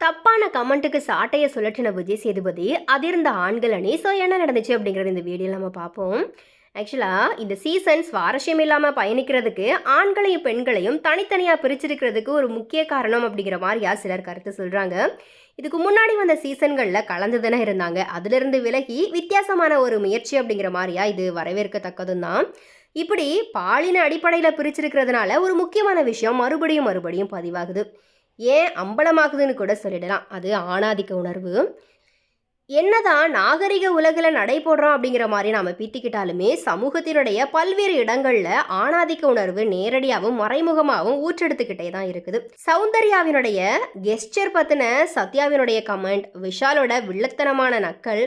தப்பான கமெண்ட்டுக்கு சாட்டையை சுழற்றின விஜய் சேதுபதி அதிர்ந்த ஆண்கள் அணி ஸோ என்ன நடந்துச்சு அப்படிங்கிறது இந்த வீடியோவில் நம்ம பார்ப்போம். ஆக்சுவலாக இந்த சீசன் சுவாரஸ்யம் இல்லாமல் பயணிக்கிறதுக்கு ஆண்களையும் பெண்களையும் தனித்தனியாக பிரிச்சிருக்கிறதுக்கு ஒரு முக்கிய காரணம் அப்படிங்கிற மாதிரியா சிலர் கருத்து சொல்கிறாங்க இதுக்கு முன்னாடி வந்த சீசன்களில் கலந்து தானே இருந்தாங்க. அதிலிருந்து விலகி வித்தியாசமான ஒரு முயற்சி அப்படிங்கிற மாதிரியா இது வரவேற்கத்தக்கதும் தான் இப்படி பாலின அடிப்படையில் பிரிச்சிருக்கிறதுனால ஒரு முக்கியமான விஷயம் மறுபடியும் மறுபடியும் பதிவாகுது. ஏன் அம்பலமாகுதுன்னு கூட சொல்லிடலாம். அது ஆணாதிக்க உணர்வு. என்னதான் நாகரிக உலகில் நடை போடுறோம் அப்படிங்கிற மாதிரி நாம் பீத்திக்கிட்டாலுமே சமூகத்தினுடைய பல்வேறு இடங்களில் ஆணாதிக்க உணர்வு நேரடியாகவும் மறைமுகமாகவும் ஊற்றெடுத்துக்கிட்டே தான் இருக்குது. சௌந்தர்யாவினுடைய கெஸ்டர் பற்றின சத்யாவினுடைய கமெண்ட் விஷாலோட வில்லத்தனமான நக்கல்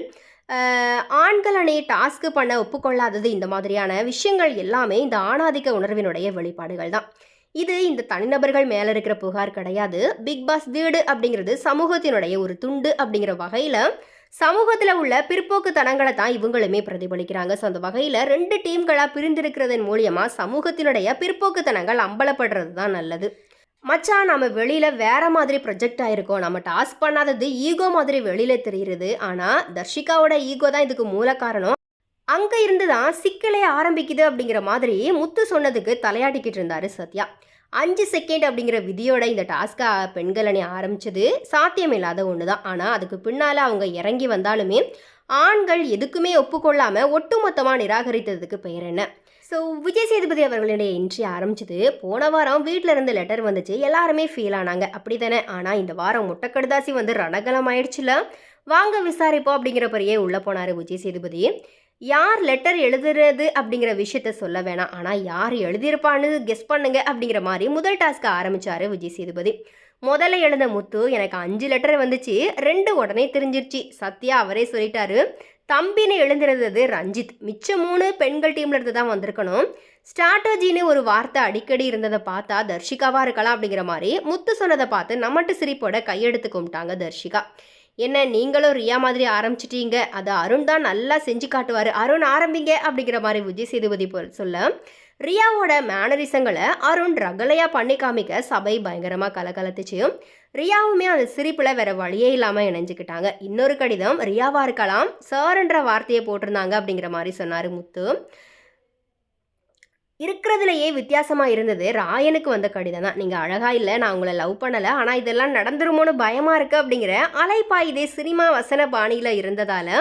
ஆண்கள் அணி டாஸ்க்கு பண்ண ஒப்புக்கொள்ளாதது இந்த மாதிரியான விஷயங்கள் எல்லாமே இந்த ஆணாதிக்க உணர்வினுடைய வெளிப்பாடுகள் தான். இது இந்த தனிநபர்கள் மேலே இருக்கிற புகார் கிடையாது. பிக் பாஸ் வீடு அப்படிங்கிறது சமூகத்தினுடைய ஒரு துண்டு அப்படிங்கிற வகையில் சமூகத்தில் உள்ள பிற்போக்கு தனங்களை தான் இவங்களுமே பிரதிபலிக்கிறாங்க. ஸோ அந்த வகையில் ரெண்டு டீம்களாக பிரிந்திருக்கிறதன் மூலியமாக சமூகத்தினுடைய பிற்போக்குத்தனங்கள் அம்பலப்படுறது தான் நல்லது. மச்சான் நம்ம வெளியில் வேற மாதிரி ப்ரொஜெக்ட் ஆயிருக்கோம். நம்ம டாஸ்க் பண்ணாதது ஈகோ மாதிரி வெளியில் தெரியுது. ஆனால் தர்ஷிகாவோட ஈகோ தான் இதுக்கு மூல காரணம். அங்கே இருந்து தான் சிக்கலே ஆரம்பிக்குது அப்படிங்கிற மாதிரி முத்து சொன்னதுக்கு தலையாட்டிக்கிட்டு இருந்தாரு சத்யா. அஞ்சு செகண்ட் அப்படிங்கிற விதியோட இந்த டாஸ்கை பெண்கள் அணி ஆரம்பிச்சது சாத்தியமில்லாத ஒன்று தான் ஆனால் அதுக்கு பின்னால் அவங்க இறங்கி வந்தாலுமே ஆண்கள் எதுக்குமே ஒப்புக்கொள்ளாமல் ஒட்டுமொத்தமாக நிராகரித்ததுக்கு பெயர் என்ன? ஸோ விஜய் சேதுபதி அவர்களுடைய இன்ட்ரி ஆரம்பிச்சது போன வாரம் வீட்டில் இருந்து லெட்டர் வந்துச்சு. எல்லாருமே ஃபீல் ஆனாங்க. அப்படி தானே ஆனால் இந்த வாரம் முட்டைக்கடுதாசி வந்து ரணகலம் ஆயிடுச்சுல. வாங்க விசாரிப்போம் அப்படிங்கிற பெரிய உள்ளே போனார் விஜய் சேதுபதி. யார் லெட்டர் எழுதுறது அப்படிங்கிற விஷயத்த சொல்ல வேணாம். ஆனால் யார் எழுதியிருப்பான்னு கெஸ் பண்ணுங்க அப்படிங்கிற மாதிரி முதல் டாஸ்க்கை ஆரம்பிச்சாரு விஜய் சேதுபதி. முதல்ல எழுந்த முத்து எனக்கு அஞ்சு லெட்டர் வந்துச்சு. ரெண்டு உடனே தெரிஞ்சிருச்சு. சத்யா அவரே சொல்லிட்டாரு தம்பின்னு எழுந்திருந்தது ரஞ்சித். மிச்சம் மூணு பெண்கள் டீம்ல இருந்து தான் வந்திருக்கணும். ஸ்ட்ராட்டஜின்னு ஒரு வார்த்தை அடிக்கடி இருந்ததை பார்த்தா தர்ஷிகாவாக இருக்கலாம் அப்படிங்கிற மாதிரி முத்து சொன்னதை பார்த்து நம்மட்டு சிரிப்போட கையெடுத்து கும்பிட்டாங்க தர்ஷிகா. என்ன நீங்களும் ரியா மாதிரி ஆரம்பிச்சிட்டீங்க. அது அருண் தான் நல்லா செஞ்சு காட்டுவார். அருண் ஆரம்பிங்க அப்படிங்கிற மாதிரி விஜய் சேதுபதி போல் சொல்ல ரியாவோட மேனரிசங்களை அருண் ரகலையாக பண்ணி காமிக்க சபை பயங்கரமாக கலகலத்துச்சு. ரியாவுமே அந்த சிரிப்பில் வேற வழியே இல்லாமல் இணைஞ்சுக்கிட்டாங்க. இன்னொரு கடிதம் ரியாவாக இருக்கலாம் சார்ன்ற வார்த்தையை போட்டிருந்தாங்க அப்படிங்கிற மாதிரி சொன்னார் முத்து. இருக்கிறதுலையே வித்தியாசமாக இருந்தது. ராயனுக்கு வந்த கடிதம் தான். நீங்கள் அழகாக இல்லை நான் உங்களை லவ் பண்ணலை ஆனால் இதெல்லாம் நடந்துருமோன்னு பயமாக இருக்குது அப்படிங்கிற அலைப்பாயுதே சினிமா வசன பாணியில் இருந்ததால்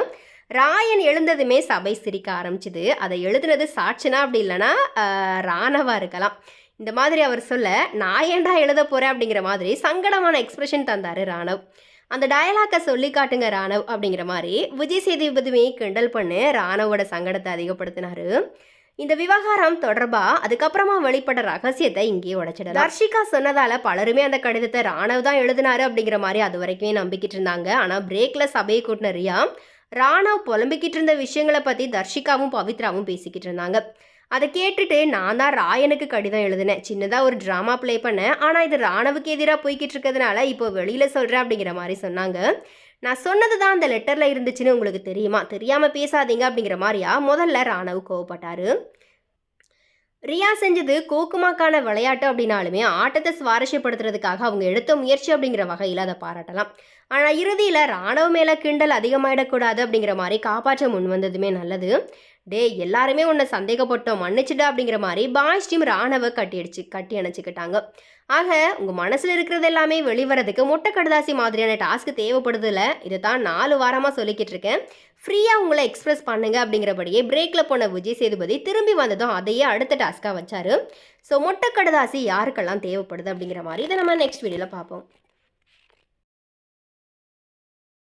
ராயன் எழுந்ததுமே சபை சிரிக்க ஆரம்பிச்சுது. அதை எழுதுனது சாட்சினா அப்படி இல்லைன்னா ராணவாக ராணவா இருக்கலாம். இந்த மாதிரி அவர் சொல்ல நான் ஏன்டா எழுத போகிறேன் அப்படிங்கிற மாதிரி சங்கடமான எக்ஸ்பிரஷன் தந்தார் ராணவ். அந்த டயலாக்கை சொல்லி காட்டுங்க ராணவ் அப்படிங்கிற மாதிரி விஜய் சேதுபதியுமே கிண்டல் பண்ணு ராணவோட சங்கடத்தை அதிகப்படுத்தினாரு. இந்த விவகாரம் தொடர்பா? அதுக்கப்புறமா வெளிப்பட்ட ரகசியத்தை இங்கேயே உடைச்சிட தர்ஷிகா சொன்னதால பலருமே அந்த கடிதத்தை ராணவ் தான் எழுதினாரு அப்படிங்கிற மாதிரி அது வரைக்குமே நம்பிக்கிட்டு இருந்தாங்க. ஆனா பிரேக்ல சபையை கூட்டின ரியா ராணவ் புலம்பிக்கிட்டு இருந்த விஷயங்களை பத்தி தர்ஷிகாவும் பவித்ராவும் பேசிக்கிட்டு இருந்தாங்க. அதை கேட்டுட்டு நான் தான் ராயனுக்கு கடிதம் எழுதினேன். சின்னதாக ஒரு ட்ராமா ப்ளே பண்ணேன். ஆனால் இது ராணவுக்கு எதிராக போய்கிட்டு இருக்கிறதுனால இப்போ வெளியில் சொல்கிறேன் அப்படிங்கிற மாதிரி சொன்னாங்க. நான் சொன்னது தான் அந்த லெட்டரில் இருந்துச்சுன்னு உங்களுக்கு தெரியுமா? தெரியாமல் பேசாதீங்க அப்படிங்கிற மாதிரியா? முதல்ல ராணவ் கோவப்பட்டார். ரியா செஞ்சது கோக்குமாக்கான விளையாட்டு அப்படின்னாலுமே ஆட்டத்தை சுவாரஸ்யப்படுத்துறதுக்காக அவங்க எடுத்த முயற்சி அப்படிங்கிற வகையில் அதை பாராட்டலாம். ஆனால் இறுதியில் ராணுவ மேலே கிண்டல் அதிகமாயிடக்கூடாது அப்படிங்கிற மாதிரி காப்பாற்ற முன் வந்ததுமே நல்லது. டே எல்லாருமே உன்னை சந்தேகப்பட்டோம் மன்னிச்சுடா அப்படிங்கிற மாதிரி பாய்ஸ் டீம் ராணவ கட்டி அடிச்சு கட்டி அணைச்சிக்கிட்டாங்க. ஆக உங்கள் மனசில் இருக்கிறது எல்லாமே வெளிவரதுக்கு மொட்டை கடுதாசி மாதிரியான டாஸ்க்கு தேவைப்படுதில்ல இதை தான் நாலு வாரமாக சொல்லிக்கிட்டு இருக்கேன். ஃப்ரீயாக உங்களை எக்ஸ்பிரஸ் பண்ணுங்க அப்படிங்கிறபடியே பிரேக்கில் போன விஜய் சேதுபதி திரும்பி வந்ததும் அதையே அடுத்த டாஸ்க்காக வச்சாரு. ஸோ மொட்டை கடுதாசி யாருக்கெல்லாம் தேவைப்படுது அப்படிங்கிற மாதிரி இதை நம்ம நெக்ஸ்ட் வீடியோவில் பார்ப்போம்.